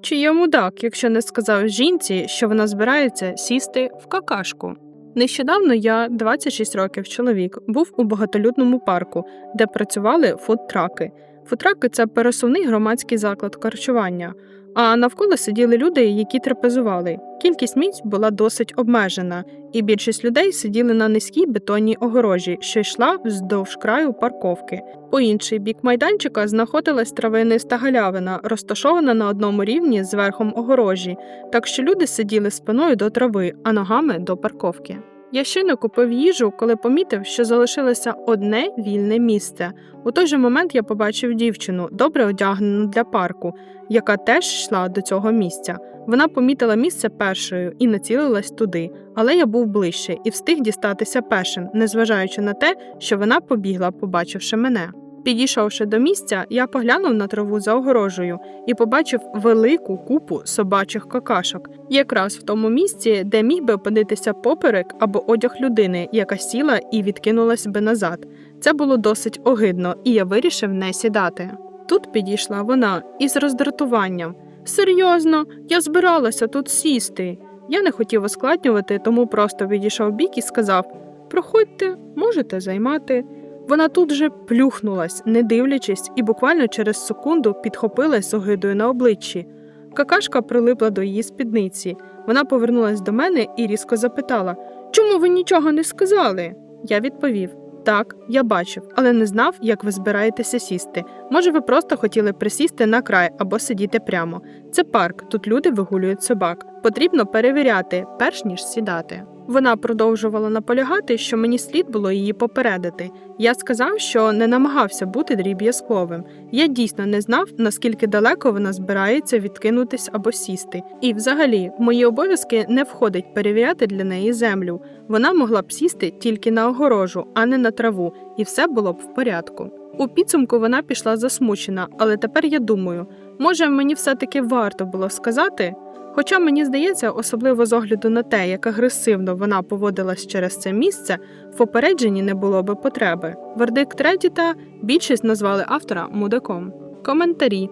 Чи я мудак, якщо не сказав жінці, що вона збирається сісти в какашку? Нещодавно я, 26 років чоловік, був у багатолюдному парку, де працювали фудтраки. Фудтраки – це пересувний громадський заклад харчування. А навколо сиділи люди, які трапезували. Кількість місць була досить обмежена, і більшість людей сиділи на низькій бетонній огорожі, що йшла вздовж краю парковки. По інший бік майданчика знаходилась травиниста галявина, розташована на одному рівні з верхом огорожі, так що люди сиділи спиною до трави, а ногами до парковки. Я щойно купив їжу, коли помітив, що залишилося одне вільне місце. У той же момент я побачив дівчину, добре одягнену для парку, яка теж йшла до цього місця. Вона помітила місце першою і націлилась туди, але я був ближче і встиг дістатися першим, незважаючи на те, що вона побігла, побачивши мене. Підійшовши до місця, я поглянув на траву за огорожею і побачив велику купу собачих какашок, якраз в тому місці, де міг би опинитися поперек або одяг людини, яка сіла і відкинулась би назад. Це було досить огидно, і я вирішив не сідати. Тут підійшла вона із роздратуванням. Серйозно, я збиралася тут сісти. Я не хотів ускладнювати, тому просто відійшов бік і сказав: Проходьте, можете займати. Вона тут же плюхнулась, не дивлячись, і буквально через секунду підхопилась огидою на обличчі. Какашка прилипла до її спідниці. Вона повернулась до мене і різко запитала: Чому ви нічого не сказали? Я відповів: Так, я бачив, але не знав, як ви збираєтеся сісти. Може, ви просто хотіли присісти на край або сидіти прямо. Це парк, тут люди вигулюють собак. Потрібно перевіряти, перш ніж сідати. Вона продовжувала наполягати, що мені слід було її попередити. Я сказав, що не намагався бути дріб'язковим. Я дійсно не знав, наскільки далеко вона збирається відкинутись або сісти. І, взагалі, мої обов'язки не входить перевіряти для неї землю. Вона могла б сісти тільки на огорожу, а не на траву, і все було б в порядку. У підсумку вона пішла засмучена, але тепер я думаю, може мені все-таки варто було сказати. Хоча мені здається, особливо з огляду на те, як агресивно вона поводилась через це місце, в попередженні не було би потреби. Вердикт Реддіта більшість назвали автора мудаком. Коментарі.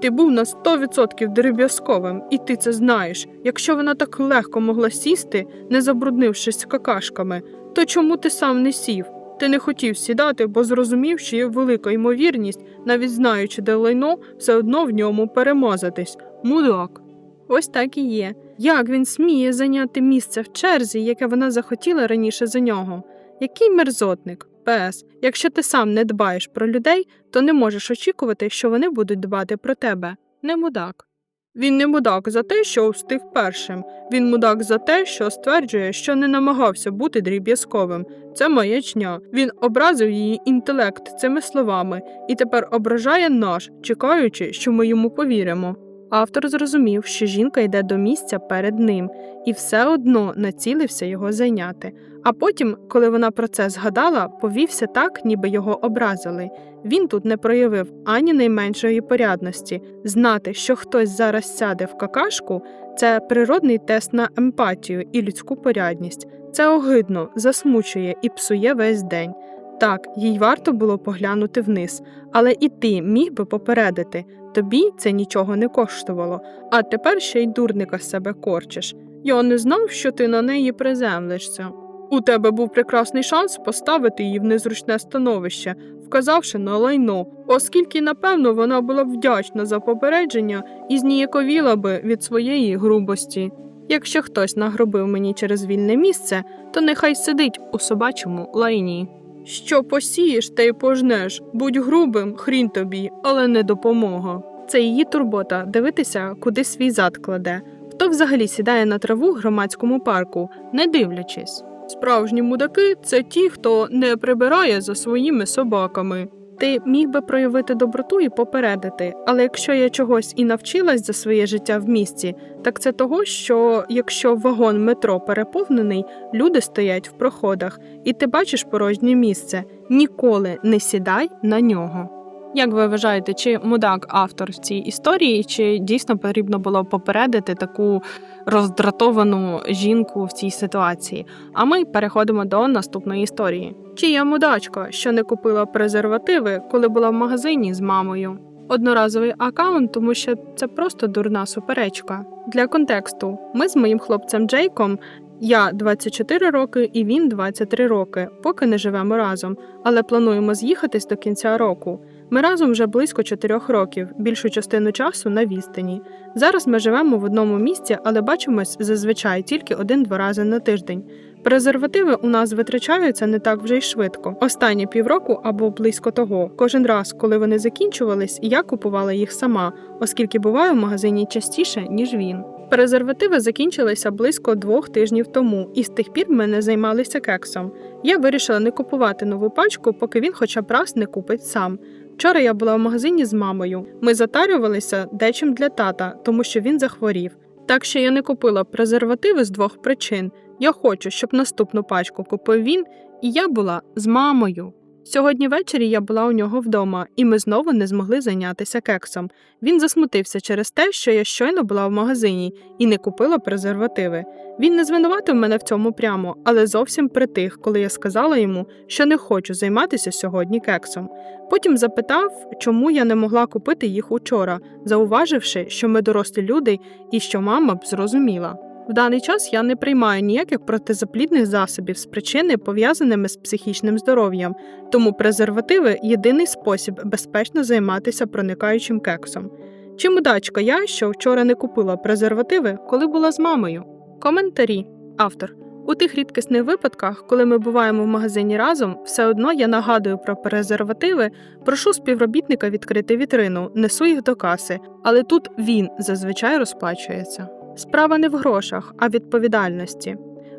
Ти був на 100% дериб'язковим, і ти це знаєш. Якщо вона так легко могла сісти, не забруднившись какашками, то чому ти сам не сів? Ти не хотів сідати, бо зрозумів, що є велика ймовірність, навіть знаючи, де лайно, все одно в ньому перемазатись. Мудак. Ось так і є. Як він сміє зайняти місце в черзі, яке вона захотіла раніше за нього? Який мерзотник? Пес, якщо ти сам не дбаєш про людей, то не можеш очікувати, що вони будуть дбати про тебе. Не мудак. Він не мудак за те, що встиг першим. Він мудак за те, що стверджує, що не намагався бути дріб'язковим. Це маячня. Він образив її інтелект цими словами і тепер ображає наш, чекаючи, що ми йому повіримо. Автор зрозумів, що жінка йде до місця перед ним і все одно націлився його зайняти. А потім, коли вона про це згадала, повівся так, ніби його образили. Він тут не проявив ані найменшої порядності. Знати, що хтось зараз сяде в какашку, це природний тест на емпатію і людську порядність. Це огидно, засмучує і псує весь день. Так, їй варто було поглянути вниз, але і ти міг би попередити. Тобі це нічого не коштувало, а тепер ще й дурника з себе корчиш. Я не знав, що ти на неї приземлишся. У тебе був прекрасний шанс поставити її в незручне становище, вказавши на лайно, оскільки, напевно, вона була б вдячна за попередження і зніяковіла би від своєї грубості. Якщо хтось нагробив мені через вільне місце, то нехай сидить у собачому лайні. Що посієш, те й пожнеш. Будь грубим, хрін тобі, але не допомога. Це її турбота дивитися, куди свій зад кладе. Хто взагалі сідає на траву в громадському парку, не дивлячись. Справжні мудаки це ті, хто не прибирає за своїми собаками. Ти міг би проявити доброту і попередити, але якщо я чогось і навчилась за своє життя в місті, так це того, що якщо вагон метро переповнений, люди стоять в проходах, і ти бачиш порожнє місце, ніколи не сідай на нього. Як ви вважаєте, чи мудак автор в цій історії, чи дійсно потрібно було попередити таку роздратовану жінку в цій ситуації? А ми переходимо до наступної історії. Чи я мудачка, що не купила презервативи, коли була в магазині з мамою? одноразовий аккаунт, тому що це просто дурна суперечка. Для контексту, ми з моїм хлопцем Джейком. Я 24 роки і він 23 роки, поки не живемо разом, але плануємо з'їхатись до кінця року. Ми разом вже близько 4 років, більшу частину часу на відстані. Зараз ми живемо в одному місці, але бачимось зазвичай тільки один-два рази на тиждень. Презервативи у нас витрачаються не так вже й швидко. Останні півроку або близько того. Кожен раз, коли вони закінчувались, я купувала їх сама, оскільки буваю в магазині частіше, ніж він. Презервативи закінчилися близько двох тижнів тому, і з тих пір ми не займалися кексом. Я вирішила не купувати нову пачку, поки він хоча б раз не купить сам. Вчора я була в магазині з мамою. Ми затарювалися дечим для тата, тому що він захворів. Так що я не купила презервативи з двох причин. Я хочу, щоб наступну пачку купив він, і я була з мамою. Сьогодні ввечері я була у нього вдома, і ми знову не змогли зайнятися кексом. Він засмутився через те, що я щойно була в магазині і не купила презервативи. Він не звинуватив мене в цьому прямо, але зовсім притих, коли я сказала йому, що не хочу займатися сьогодні кексом. Потім запитав, чому я не могла купити їх учора, зауваживши, що ми дорослі люди і що мама б зрозуміла. В даний час я не приймаю ніяких протизаплідних засобів з причини, пов'язаними з психічним здоров'ям, тому презервативи єдиний спосіб безпечно займатися проникаючим кексом. Чим удачка я, що вчора не купила презервативи, коли була з мамою? Коментарі. Автор. У тих рідкісних випадках, коли ми буваємо в магазині разом, все одно я нагадую про презервативи, прошу співробітника відкрити вітрину, несу їх до каси, але тут він зазвичай розплачується. Справа не в грошах, а відповідальності.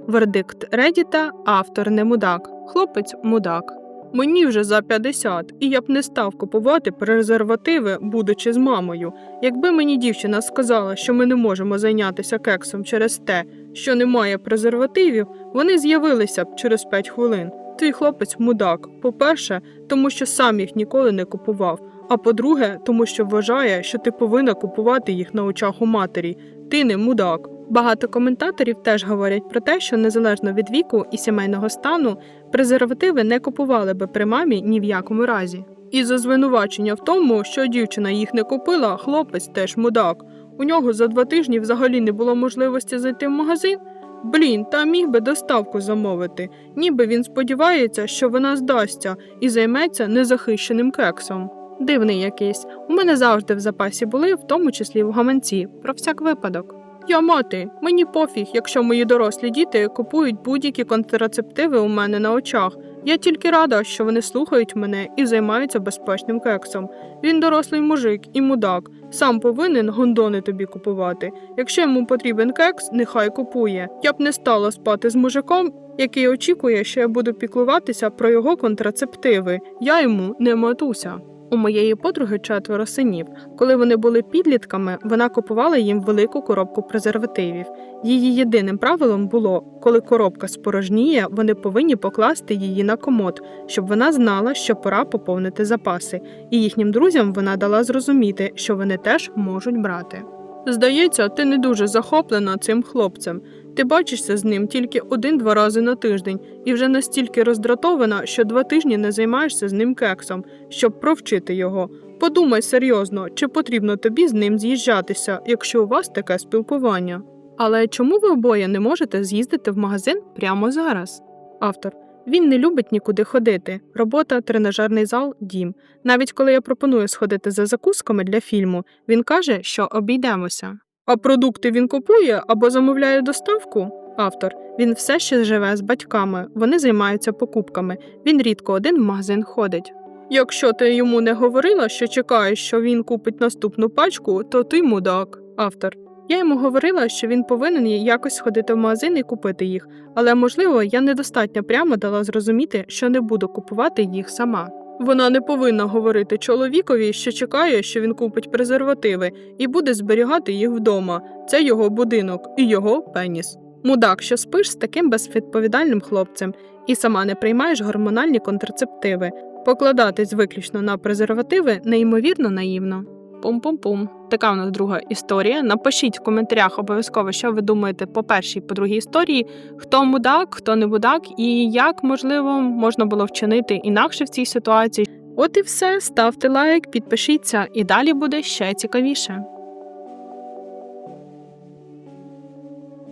Вердикт Редіта автор не мудак, хлопець мудак. Мені вже за 50, і я б не став купувати презервативи, будучи з мамою. Якби мені дівчина сказала, що ми не можемо зайнятися кексом через те, що немає презервативів, вони з'явилися б через 5 хвилин. Твій хлопець мудак. По-перше, тому що сам їх ніколи не купував. А по-друге, тому що вважає, що ти повинна купувати їх на очах у матері. Ти не мудак. Багато коментаторів теж говорять про те, що незалежно від віку і сімейного стану презервативи не купували би при мамі ні в якому разі. І за звинувачення в тому, що дівчина їх не купила, хлопець теж мудак. У нього за два тижні взагалі не було можливості зайти в магазин. Блін, та міг би доставку замовити, ніби він сподівається, що вона здасться і займеться незахищеним кексом. Дивний якийсь. У мене завжди в запасі були, в тому числі в гаманці, про всяк випадок. Я мати, мені пофіг, якщо мої дорослі діти купують будь-які контрацептиви у мене на очах. Я тільки рада, що вони слухають мене і займаються безпечним кексом. Він дорослий мужик і мудак, сам повинен гондони тобі купувати. Якщо йому потрібен кекс, нехай купує. Я б не стала спати з мужиком, який очікує, що я буду піклуватися про його контрацептиви. Я йому не матуся. У моєї подруги четверо синів. Коли вони були підлітками, вона купувала їм велику коробку презервативів. Її єдиним правилом було, коли коробка спорожніє, вони повинні покласти її на комод, щоб вона знала, що пора поповнити запаси, і їхнім друзям вона дала зрозуміти, що вони теж можуть брати. Здається, ти не дуже захоплена цим хлопцем. Ти бачишся з ним тільки один-два рази на тиждень і вже настільки роздратована, що два тижні не займаєшся з ним кексом, щоб провчити його. Подумай серйозно, чи потрібно тобі з ним з'їжджатися, якщо у вас таке спілкування. Але чому ви обоє не можете з'їздити в магазин прямо зараз? Автор. Він не любить нікуди ходити. Робота, тренажерний зал, дім. Навіть коли я пропоную сходити за закусками для фільму, він каже, що обійдемося. А продукти він купує або замовляє доставку? Автор. Він все ще живе з батьками, вони займаються покупками. Він рідко один в магазин ходить. Якщо ти йому не говорила, що чекаєш, що він купить наступну пачку, то ти мудак. Автор. Я йому говорила, що він повинен якось сходити в магазин і купити їх, але можливо я недостатньо прямо дала зрозуміти, що не буду купувати їх сама. Вона не повинна говорити чоловікові, що чекає, що він купить презервативи і буде зберігати їх вдома. Це його будинок і його пеніс. Мудак, що спиш з таким безвідповідальним хлопцем і сама не приймаєш гормональні контрацептиви. Покладатись виключно на презервативи неймовірно наївно. Пум-пум-пум. Така у нас друга історія. Напишіть в коментарях обов'язково, що ви думаєте по першій, по другій історії, хто мудак, хто не мудак, і як можливо можна було вчинити інакше в цій ситуації. От і все. Ставте лайк, підпишіться, і далі буде ще цікавіше.